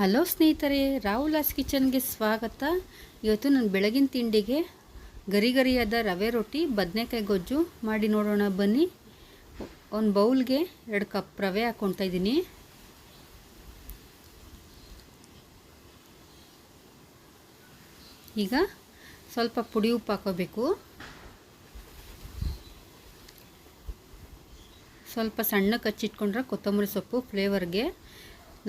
Hello ಸ್ನೇಹಿತರೆ ರಾಹುಲಾಸ್ ಕಿಚನ್ಗೆ ಸ್ವಾಗತ. ಇವತ್ತು ನಾನು ಬೆಳಗಿನ ತಿಂಡಿಗೆ ಗರಿ ಗರಿಯಾದ ರವೆ ರೊಟ್ಟಿ, ಬದನೆಕಾಯಿ ಗೊಜ್ಜು ಮಾಡಿ ನೋಡೋಣ. ಬನ್ನಿ, ಒಂದು ಬೌಲ್ಗೆ ಎರಡು ಕಪ್ ರವೆ ಹಾಕ್ಕೊತಾ ಇದ್ದೀನಿ. ಈಗ ಸ್ವಲ್ಪ ಪುಡಿ ಉಪ್ಪು ಹಾಕೋಬೇಕು. ಸ್ವಲ್ಪ ಸಣ್ಣ ಕಚ್ಚಿಟ್ಕೊಂಡ್ರೆ ಕೊತ್ತಂಬರಿ ಸೊಪ್ಪು, ಫ್ಲೇವರ್ಗೆ.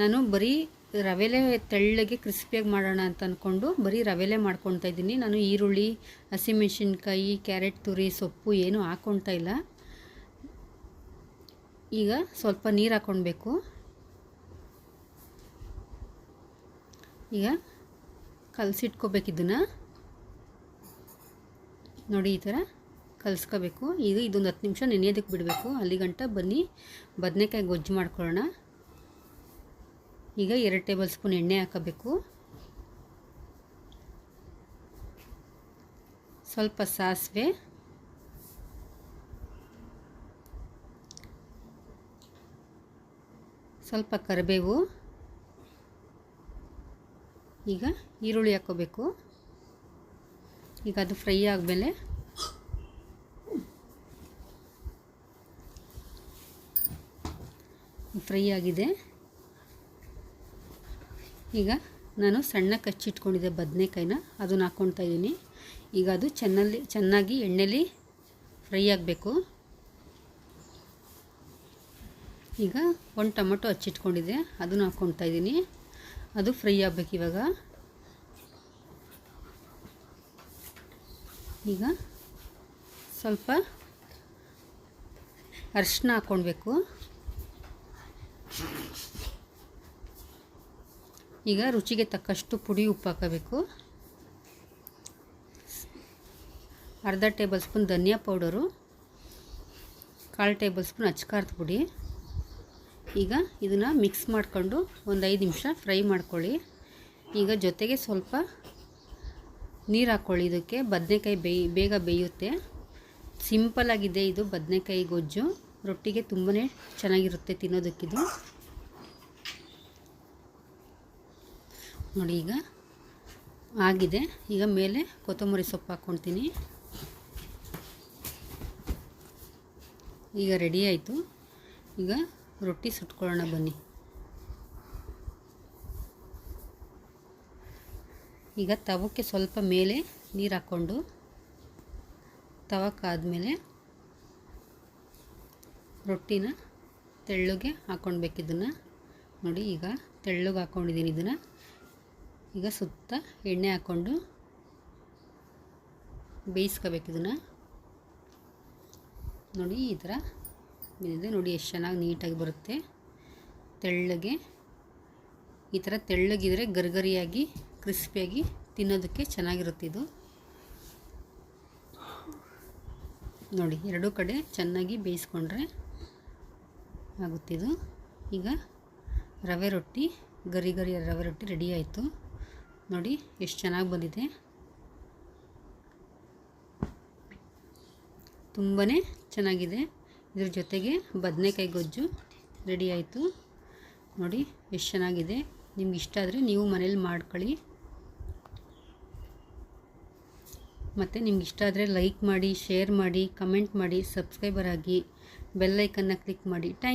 ನಾನು ಬರೀ ರವೆಲೆ ತೆಳ್ಳಗೆ ಕ್ರಿಸ್ಪಿಯಾಗಿ ಮಾಡೋಣ ಅಂತ ಅಂದ್ಕೊಂಡು ಬರೀ ರವೆಲೆ ಮಾಡ್ಕೊತಾ ಇದ್ದೀನಿ. ನಾನು ಈರುಳ್ಳಿ, ಹಸಿಮೆಣಸಿನ್ಕಾಯಿ, ಕ್ಯಾರೆಟ್, ತುರಿ, ಸೊಪ್ಪು ಏನೂ ಹಾಕ್ಕೊಳ್ತಾ ಇಲ್ಲ. ಈಗ ಸ್ವಲ್ಪ ನೀರು ಹಾಕ್ಕೊಳ್ಬೇಕು ಈಗ ಕಲಸಿಟ್ಕೋಬೇಕು ಇದನ್ನು. ನೋಡಿ, ಈ ಥರ ಕಲಿಸ್ಕೋಬೇಕು. ಈಗ ಇದೊಂದು ಹತ್ತು ನಿಮಿಷ ನೆನೆಯೋದಕ್ಕೆ ಬಿಡಬೇಕು. ಅಲ್ಲಿಗಂಟ ಬನ್ನಿ. ಬದನೆಕಾಯಿ ಗೊಜ್ಜು ಮಾಡ್ಕೊಳ್ಳೋಣ. ಈಗ ಎರಡು ಟೇಬಲ್ ಸ್ಪೂನ್ ಎಣ್ಣೆ ಹಾಕಬೇಕು. ಸ್ವಲ್ಪ ಸಾಸಿವೆ. ಸ್ವಲ್ಪ ಕರಿಬೇವು. ಈಗ ಈರುಳ್ಳಿ ಹಾಕೋಬೇಕು. ಈಗ ಅದು ಫ್ರೈ ಆದಮೇಲೆ ಫ್ರೈ ಆಗಿದೆ. ಈಗ ನಾನು ಸಣ್ಣ ಕಚ್ಚಿಟ್ಕೊಂಡಿದ್ದೆ ಬದನೆಕಾಯಿನ, ಅದನ್ನು ಹಾಕ್ಕೊಳ್ತಾ ಇದ್ದೀನಿ ಈಗ ಅದು ಚೆನ್ನಲ್ಲಿ ಚೆನ್ನಾಗಿ ಎಣ್ಣೆಲಿ ಫ್ರೈ ಆಗಬೇಕು. ಈಗ ಒಂದು ಟೊಮೊಟೊ ಹಚ್ಚಿಟ್ಕೊಂಡಿದ್ದೆ, ಅದನ್ನು ಹಾಕ್ಕೊಳ್ತಾ ಇದ್ದೀನಿ ಅದು ಫ್ರೈ ಆಗಬೇಕು ಇವಾಗ. ಈಗ ಸ್ವಲ್ಪ ಅರಿಶಿನ ಹಾಕ್ಕೊಳ್ಬೇಕು. ಈಗ ರುಚಿಗೆ ತಕ್ಕಷ್ಟು ಪುಡಿ ಉಪ್ಪು ಹಾಕಬೇಕು. ಅರ್ಧ ಟೇಬಲ್ ಸ್ಪೂನ್ ಧನಿಯಾ ಪೌಡರು, ಕಾಲು ಟೇಬಲ್ ಸ್ಪೂನ್ ಅಚ್ಕಾರದ ಪುಡಿ. ಈಗ ಇದನ್ನು ಮಿಕ್ಸ್ ಮಾಡಿಕೊಂಡು ಒಂದು ಐದು ನಿಮಿಷ ಫ್ರೈ ಮಾಡ್ಕೊಳ್ಳಿ. ಈಗ ಜೊತೆಗೆ ಸ್ವಲ್ಪ ನೀರು ಹಾಕ್ಕೊಳ್ಳಿ ಇದಕ್ಕೆ ಬದನೆಕಾಯಿ ಬೇಯ್, ಬೇಗ ಬೇಯುತ್ತೆ. ಸಿಂಪಲಾಗಿದೆ ಇದು ಬದನೆಕಾಯಿ ಗೊಜ್ಜು. ರೊಟ್ಟಿಗೆ ತುಂಬಾ ಚೆನ್ನಾಗಿರುತ್ತೆ ತಿನ್ನೋದಕ್ಕಿದು. ನೋಡಿ ಈಗ ಆಗಿದೆ. ಈಗ ಮೇಲೆ ಕೊತ್ತಂಬರಿ ಸೊಪ್ಪು ಹಾಕ್ಕೊಳ್ತೀನಿ. ಈಗ ರೆಡಿ ಆಯಿತು. ಈಗ ರೊಟ್ಟಿ ಸುಟ್ಕೊಳ್ಳೋಣ ಬನ್ನಿ. ಈಗ ತವಕ್ಕೆ ಸ್ವಲ್ಪ ಮೇಲೆ ನೀರು ಹಾಕ್ಕೊಂಡು ತವಕ್ಕಾದಮೇಲೆ ರೊಟ್ಟಿನ ತೆಳ್ಳಗೆ ಹಾಕ್ಕೊಳ್ಬೇಕಿದನ್ನು. ನೋಡಿ ಈಗ ತೆಳ್ಳಗೆ ಹಾಕ್ಕೊಂಡಿದ್ದೀನಿ ಇದನ್ನು. ಈಗ ಸುತ್ತ ಎಣ್ಣೆ ಹಾಕ್ಕೊಂಡು ಬೇಯಿಸ್ಕೋಬೇಕು ಇದನ್ನು. ನೋಡಿ ಈ ಥರ ಬಂದಿದೆ ನೋಡಿ ಎಷ್ಟು ಚೆನ್ನಾಗಿ ನೀಟಾಗಿ ಬರುತ್ತೆ. ತೆಳ್ಳಗೆ ಈ ಥರ ತೆಳ್ಳಗಿದ್ರೆ ಗರ್ಗರಿಯಾಗಿ, ಕ್ರಿಸ್ಪಿಯಾಗಿ ತಿನ್ನೋದಕ್ಕೆ ಚೆನ್ನಾಗಿರುತ್ತೆ ಇದು. ನೋಡಿ ಎರಡೂ ಕಡೆ ಚೆನ್ನಾಗಿ ಬೇಯಿಸ್ಕೊಂಡ್ರೆ ಆಗುತ್ತಿದು. ಈಗ ರವೆ ರೊಟ್ಟಿ, ಗರಿ ಗರಿ ರವೆ ರೊಟ್ಟಿ ರೆಡಿ ಆಯಿತು. ನೋಡಿ, ಎಷ್ಟು ಚೆನ್ನಾಗಿ ಬಂದಿದೆ. ತುಂಬಾ ಚೆನ್ನಾಗಿದೆ. ಇದ್ರ ಜೊತೆಗೆ ಬದನೆಕಾಯಿ ಗೊಜ್ಜು ರೆಡಿ ಆಯಿತು. ನೋಡಿ, ಎಷ್ಟು ಚೆನ್ನಾಗಿದೆ. ನಿಮ್ಗೆ ಇಷ್ಟ ಆದರೆ ನೀವು ಮನೇಲಿ ಮಾಡ್ಕೊಳ್ಳಿ. ಮತ್ತು ನಿಮ್ಗೆ ಇಷ್ಟ ಆದರೆ ಲೈಕ್ ಮಾಡಿ ಶೇರ್ ಮಾಡಿ ಕಮೆಂಟ್ ಮಾಡಿ ಸಬ್ಸ್ಕ್ರೈಬರ್ ಆಗಿ ಬೆಲ್ಲೈಕನ್ನ ಕ್ಲಿಕ್ ಮಾಡಿ. ಥ್ಯಾಂಕ್